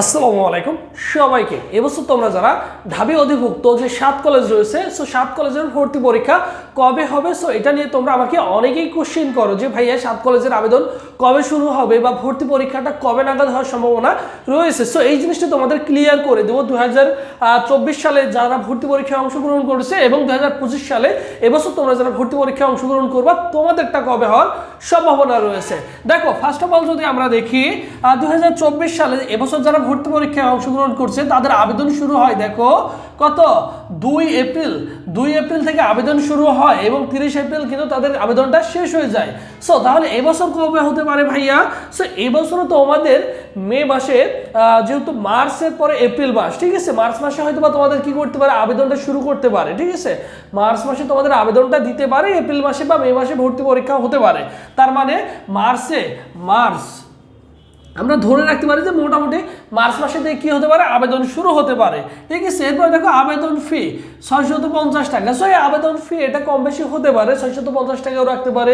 আসসালামু আলাইকুম সবাইকে। এবছর তোমরা যারা ঢাবি অধিভুক্ত যে সাত কলেজ রয়েছে সো সাত কলেজের ভর্তি পরীক্ষা কবে হবে? সো এটা নিয়ে তোমরা আমাকে অনেকেই কোশ্চেন করো যে, ভাইয়া, সাত কলেজের আবেদন কবে শুরু হবে বা ভর্তি পরীক্ষাটা কবে নাগাদ হওয়ার সম্ভাবনা রয়েছে? সো এই জিনিসটা তোমাদের ক্লিয়ার করে দেবো। দু হাজার চব্বিশ সালে যারা ভর্তি পরীক্ষায় অংশগ্রহণ করেছে এবং দু হাজার পঁচিশ সালে এবছর তোমরা যারা ভর্তি পরীক্ষায় অংশগ্রহণ করবা, তোমাদেরটা কবে হওয়ার সম্ভাবনা রয়েছে? দেখো ফার্স্ট অফ অল যদি আমরা দেখি দুহাজার চব্বিশ সালে এবছর যারা ভর্তি পরীক্ষায় অংশগ্রহণ করছে, তাদের আবেদন শুরু হয়, দেখো, কত? দুই এপ্রিল দুই এপ্রিল থেকে আবেদন শুরু হয় এবং তিরিশ এপ্রিল কিন্তু তাদের আবেদনটা শেষ হয়ে যায়। সো তাহলে এবছর কবে হতে পারে ভাইয়া? সো এবছরও তো আমাদের মে মাসে যেহেতু মার্চের পরে এপ্রিল মাস, ঠিক আছে? মার্চ মাসে হয়তো বা তোমাদের কি করতে পারে? আবেদনটা শুরু করতে পারে, ঠিক আছে? মার্চ মাসে তোমাদের আবেদনটা দিতে পারে, এপ্রিল মাসে বা মে মাসে ভর্তি পরীক্ষা হতে পারে। তার মানে মার্চে, মার্চ আমরা ধরে রাখতে পারি যে মোটামুটি মার্চ মাসে থেকে কী হতে পারে? আবেদন শুরু হতে পারে। ঠিক আছে? এরপরে দেখো, আবেদন ফি ছয়শত পঞ্চাশ টাকা। সো এই আবেদন ফি এটা কম বেশি হতে পারে। ছয়শত পঞ্চাশ টাকাও রাখতে পারে।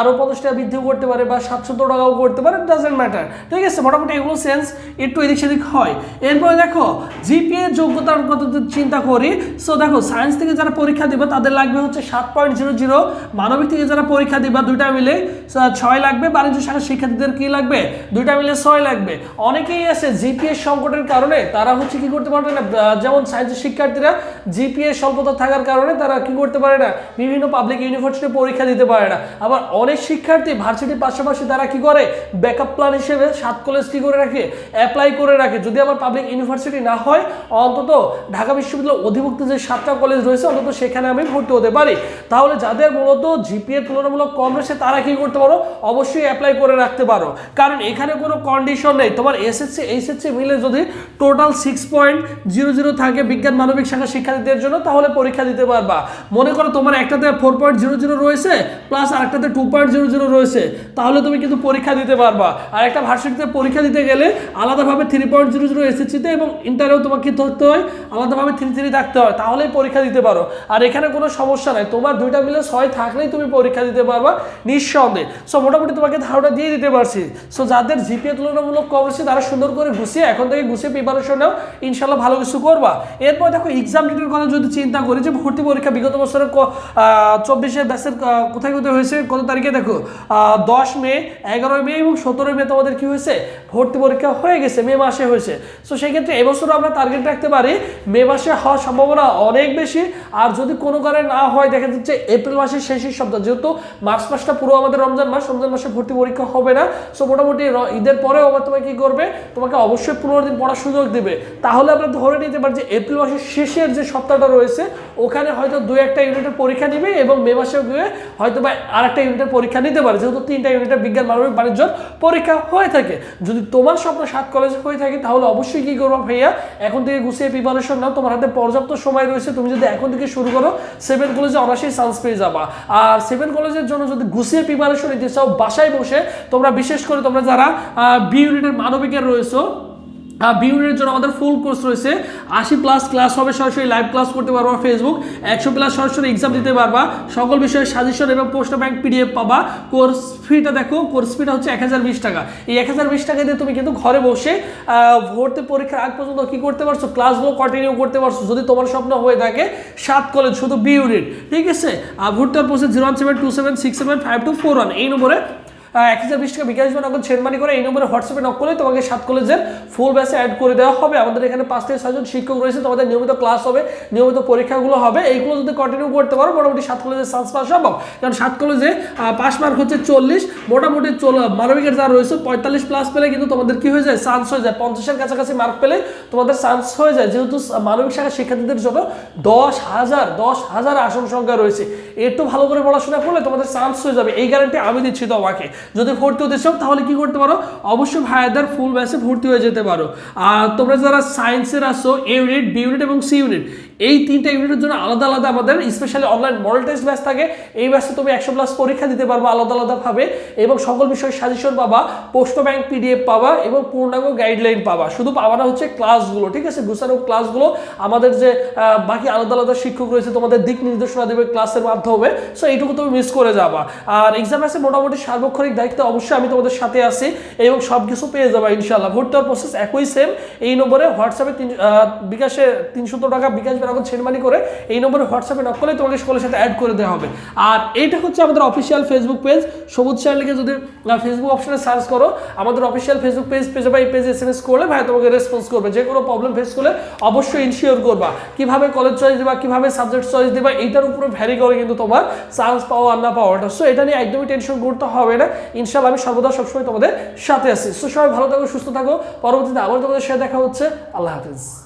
আরও পঞ্চাশ টাকা বৃদ্ধিও করতে পারে বা সাতশত টাকাও করতে পারে। ডাজেন্ট ম্যাটার ঠিক আছে? মোটামুটি এগুলো সেন্স একটু এদিক সেদিক হয়। এরপরে দেখো জিপিএ যোগ্যতার কথা চিন্তা করি সো দেখো সায়েন্স থেকে যারা পরীক্ষা দিবে, তাদের লাগবে হচ্ছে সাত পয়েন্ট জিরো জিরো। মানবিক থেকে যারা পরীক্ষা দিবা, দুইটা মিলে ছয় লাগবে। বাণিজ্য শাখার শিক্ষার্থীদের কি লাগবে? দুইটা মিলে ছয় লাগবে। অনেকেই আছে জিপিএস সংকটের কারণে তারা হচ্ছে কি করতে পারে না যেমন সায়েন্সের শিক্ষার্থীরা জিপিএস স্বল্পতা থাকার কারণে তারা কি করতে পারে না, বিভিন্ন পাবলিক ইউনিভার্সিটি পরীক্ষা দিতে পারে না। আবার অনেক শিক্ষার্থী ভার্সিটির পাশাপাশি তারা কি করে ব্যাকআপ প্ল্যান হিসেবে সাত কলেজ কি করে রাখে অ্যাপ্লাই করে রাখে। যদি আমার পাবলিক ইউনিভার্সিটি না হয়, অন্তত ঢাকা বিশ্ববিদ্যালয় অধিভুক্ত যে সাতটা কলেজ রয়েছে, অন্তত সেখানে আমি ভর্তি হতে পারি। তাহলে যাদের মূলত জিপিএ তুলনামূলক কম রয়েছে, তারা কি করতে পারো, অবশ্যই অ্যাপ্লাই করে রাখতে পারো। কারণ এখানে কোনো কন্ডিশন নেই। তোমার এসএসসি এইচএসসি মিলে যদি total six point zero zero থাকে বিজ্ঞান মানবিক শাখা শিক্ষার্থীদের জন্য, তাহলে পরীক্ষা দিতে পারবা। মনে করো তোমার একটাতে ফোর পয়েন্ট জিরো জিরো রয়েছে প্লাস আরেকটাতে টু পয়েন্ট জিরো জিরো রয়েছে, তাহলে তুমি কিন্তু পরীক্ষা দিতে পারবা। আর একটা ভার্সিটিতে পরীক্ষা দিতে গেলে আলাদাভাবে থ্রি পয়েন্ট জিরো জিরো এসএসসিতে এবং ইন্টারেও তোমাকে ধরতে হয়, আলাদাভাবে থ্রি থ্রি থাকতে হয়, তাহলেই পরীক্ষা দিতে পারো। আর এখানে কোনো সমস্যা নাই, তোমার দুইটা মিলে ছয় থাকলেই তুমি পরীক্ষা দিতে পারবা, নিঃসন্দেহে। সো মোটামুটি তোমাকে ধারণা দিয়ে দিতে পারছি। সো যাদের জিপিএ তুলনামূলক কম হচ্ছে, তারা সুন্দর করে গুছিয়ে এখন থেকে গুছিয়ে প্রিপারেশন নাও ইনশাল্লাহ ভালো কিছু করবা। এরপর দেখো এক্সাম ডেটের কথা যদি চিন্তা করি, যে ভর্তি পরীক্ষা বিগত বছরের চব্বিশে ব্যাসের কোথায় কোথায় হয়েছে, কত তারিখে দেখো দশ মে, এগারোই মে এবং সতেরোই মে তোমাদের কি হয়েছে? ভর্তি পরীক্ষা হয়ে গেছে, মে মাসে হয়েছে। সো সেই ক্ষেত্রে এবছরও আমরা টার্গেট রাখতে পারি, মে মাসে হওয়ার সম্ভাবনা অনেক বেশি। আর যদি কোনো কারণে না হয়, দেখা যাচ্ছে এপ্রিল মাসের শেষের সপ্তাহ, যেহেতু মার্চ মাসটা পুরো আমাদের রমজান মাস, রমজান মাসে ভর্তি পরীক্ষা হবে না। সো মোটামুটি র- ঈদের পরেও আবার তোমাকে কি করবে? তোমাকে অবশ্যই পনেরো দিন পড়ার সুযোগ দিবে। তাহলে আমরা ধরে নিতে পারি যে এপ্রিল মাসের শেষের যে সপ্তাহটা রয়েছে, ওখানে হয়তো দু একটা ইউনিটের পরীক্ষা নিবে এবং মে মাসে গিয়ে হয়তো বা আর একটা ইউনিটের পরীক্ষা নিতে পারে। যেহেতু তিনটা ইউনিটের বিজ্ঞান, মানবিক বাণিজ্য পরীক্ষা হয়ে থাকে। যদি তোমার স্বপ্ন সাত কলেজে হয়ে থাকে, তাহলে অবশ্যই কি করব ভাইয়া? এখন থেকে গুছিয়ে প্রিপারেশন নাও। তোমার হাতে পর্যাপ্ত সময় রয়েছে। তুমি যদি এখন থেকে শুরু করো সেভেন কলেজে অনার্সেই চান্স পেয়ে যাবা। আর সেভেন কলেজের জন্য যদি গুছিয়ে প্রিপারেশন নিতে চাও, বাসায় বসে তোমরা বিশেষ করে তোমরা যারা বি ইউনিটের মানবিকের রয়েছো। বি ইউনিটের জন্য আমাদের ফুল কোর্স রয়েছে। আশি প্লাস ক্লাস হবে, সরাসরি লাইভ ক্লাস করতে পারবা ফেসবুক একশো প্লাস সরাসরি এক্সাম দিতে পারবা। সকল বিষয়ে সাজেশন এবং পোস্ট ব্যাংক পিডিএফ পাবা। কোর্স ফিটা দেখো কোর্স ফিটা হচ্ছে এক হাজার বিশ টাকা। এই এক হাজার বিশ টাকা দিয়ে তুমি কিন্তু ঘরে বসে ভর্তি পরীক্ষার আগ পর্যন্ত কি করতে পারছ? ক্লাসগুলো কন্টিনিউ করতে পারছ। যদি তোমার স্বপ্ন হয়ে থাকে, সাত কলেজ শুধু বি ইউনিট ঠিক আছে? ভর্তি process zero one seven two seven six seven five two four one এই নম্বরে এক হাজার বিশ টাকা বিকাশ নগদ সেনমানি করে এই নম্বরে হোয়াটসঅ্যাপে নক করলে তোমাকে সাত কলেজের ফুল ব্যাচে অ্যাড করে দেওয়া হবে। আমাদের এখানে পাঁচ থেকে ছয়জন শিক্ষক রয়েছে, তোমাদের নিয়মিত ক্লাস হবে, নিয়মিত পরীক্ষাগুলো হবে। এইগুলো যদি কন্টিনিউ করতে পারো, মোটামুটি সাত কলেজের চান্স পাওয়া সম্ভব। কারণ সাত কলেজে পাস মার্ক হচ্ছে চল্লিশ, মোটামুটি মানবিকের যা রয়েছে, পঁয়তাল্লিশ প্লাস পেলে কিন্তু তোমাদের কি হয়ে যায় চান্স হয়ে যায়। পঞ্চাশের কাছাকাছি মার্ক পেলে তোমাদের চান্স হয়ে যায়। যেহেতু মানবিক শাখার শিক্ষার্থীদের জন্য দশ হাজার দশ হাজার আসন সংখ্যা রয়েছে। একটু ভালো করে পড়াশোনা করলে তোমাদের চান্স হয়ে যাবে। এই গ্যারান্টি আমি দিচ্ছি তোমাকে। যদি ভর্তি হতে চাও, তাহলে কি করতে পারো? অবশ্যই ভাইয়াদের ফুল ব্যাচে ভর্তি হয়ে যেতে পারো। আর তোমরা যারা সায়েন্সের আসো এ ইউনিট বি ইউনিট এবং সি ইউনিট এই তিনটা ইউনিটের জন্য আলাদা আলাদা আমাদের specially online model test batch থাকে। এই ব্যাচে তুমি একশো প্লাস পরীক্ষা দিতে পারব আলাদা আলাদাভাবে এবং সকল বিষয়ে সাজেশন পাবা পোস্ট ব্যাংক পিডিএফ পাবা এবং পূর্ণাঙ্গ গাইডলাইন পাবা। শুধু পাবা না হচ্ছে ক্লাসগুলো ঠিক আছে? গুছানো ক্লাসগুলো আমাদের যে বাকি আলাদা আলাদা শিক্ষক রয়েছে, তোমাদের দিক নির্দেশনা দেবে ক্লাসের মাধ্যমে। সো এইটুকু তুমি মিস করে যাবা। আর এক্সাম আছে মোটামুটি সার্বক্ষণিক নিরাপত্তাকারীর দায়িত্বে অবশ্যই আমি তোমাদের সাথে আছি এবং সব কিছু পেয়ে যাব ইনশাল্লাহ ভোট দেওয়ার প্রসেস একই সেম এই নম্বরে হোয়াটসঅ্যাপে তিন বিকাশে তিনশো টাকা বিকাশ বেরাগত ছেড়মানি করে এই নম্বরে হোয়াটসঅ্যাপে নক করলে তোমাকে স্কুলের সাথে অ্যাড করে দেওয়া হবে। আর এইটা হচ্ছে আমাদের অফিসিয়াল ফেসবুক পেজ সবুজ চ্যানেলকে যদি ফেসবুক অপশনে সার্চ করো, আমাদের অফিসিয়াল ফেসবুক পেজ পেজে বা এই পেজে এস এম এস করলে ভাই তোমাকে রেসপন্স করবে। যে কোনো প্রবলেম ফেস করলে অবশ্যই ইনশিওর করবা। কীভাবে কলেজ চয়েস দেবা, কীভাবে সাবজেক্ট চয়েস দিবা, এইটার উপরে ভ্যারি করে কিন্তু তোমার চান্স পাওয়া আর না পাওয়াটা। সো এটা নিয়ে একদমই টেনশন করতে হবে না। ইনশাল্লাহ আমি সর্বদা সবসময় তোমাদের সাথে আছি। সো সবাই ভালো থাকো, সুস্থ থাকো। পরবর্তীতে আবার তোমাদের সাথে দেখা হচ্ছে। আল্লাহ হাফিজ।